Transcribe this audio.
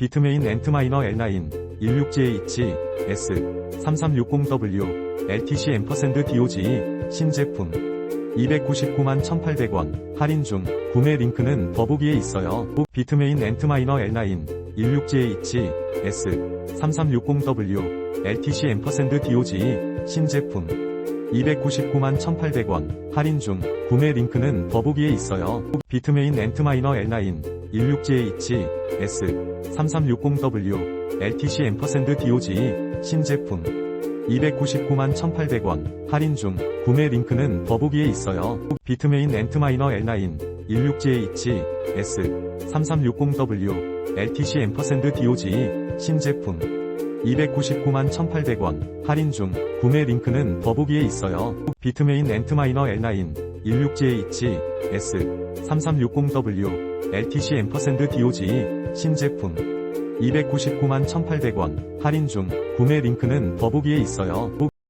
비트메인 엔트마이너 L9 16JH S 3360W LTC 앰퍼샌드 DOGE 신제품 299만 1800원 할인 중 구매 링크는 더보기에 있어요. 비트메인 엔트마이너 L9 16JH S 3360W LTC 앰퍼샌드 DOGE 신제품 299만 1800원 할인 중 구매 링크는 더보기에 있어요. 비트메인 엔트마이너 L9 16JH S 3360W LTC 앰퍼샌드 DOGE 신제품 299만 1800원 할인 중 구매 링크는 더보기에 있어요. 비트메인 엔트마이너 L9 16JH S 3360W LTC 앰퍼샌드 DOGE 신제품 299만 1800원 할인 중 구매 링크는 더보기에 있어요. 비트메인 엔트마이너 L9 16JH S 3360W LTC 앰퍼샌드 DOGE 신제품 299만 1800원 할인 중 구매 링크는 더보기에 있어요.